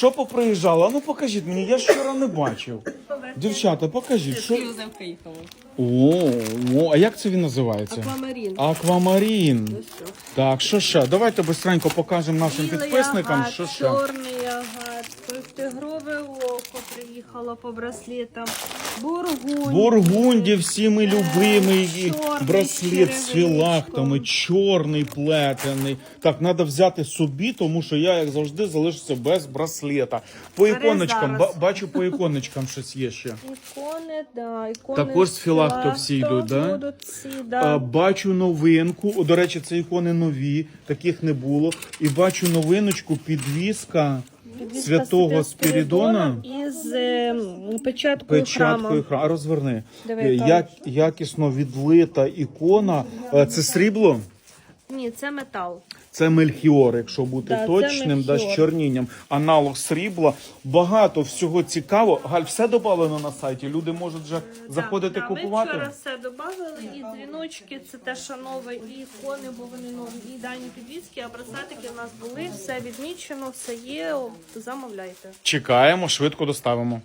Що поприїжджало? Ну покажіть мені, я ж вчора не бачив. Дівчата, покажіть, що. Київземка їхала. О, о, а як це він називається? Аквамарін. Аквамарін. Ну що? Так, що ще? Давайте быстренько покажемо нашим Білий підписникам, агат, що ще. чорний агат, тигрове око приїхало по браслетам, бургунь. Бургунді, всі ми і Чорний браслет з з філактами, черевичком. чорний плетений. Так, треба взяти собі, тому що я, як завжди, залишуся без браслета. По іконочкам, зараз. ба- бачу, по іконочкам щось є ще. Ікони, да, ікони Також з філакто всі йдуть, да? Будуть всі, А. Бачу новинку. О, до речі, це ікони нові, таких не було. І бачу новиночку, підвіска Підвіска святого Спірідона. із ем, печаткою, Печаткою храму. А розверни. Диви, Е. Як, якісно відлита ікона. Е, Це срібло? Ні, це метал. Це мельхіор, якщо бути Да, точним, да, з чорнінням. Аналог срібла. Багато всього цікаво. Галь, все додано на сайті. Люди можуть вже заходити Так, так, купувати. Ми вчора все додали, і дзвіночки, це те, що нове, і ікони, бо вони нові, і дані підвіски, а браслетики у нас були, все відмічено, все є, замовляйте. Чекаємо, швидко доставимо.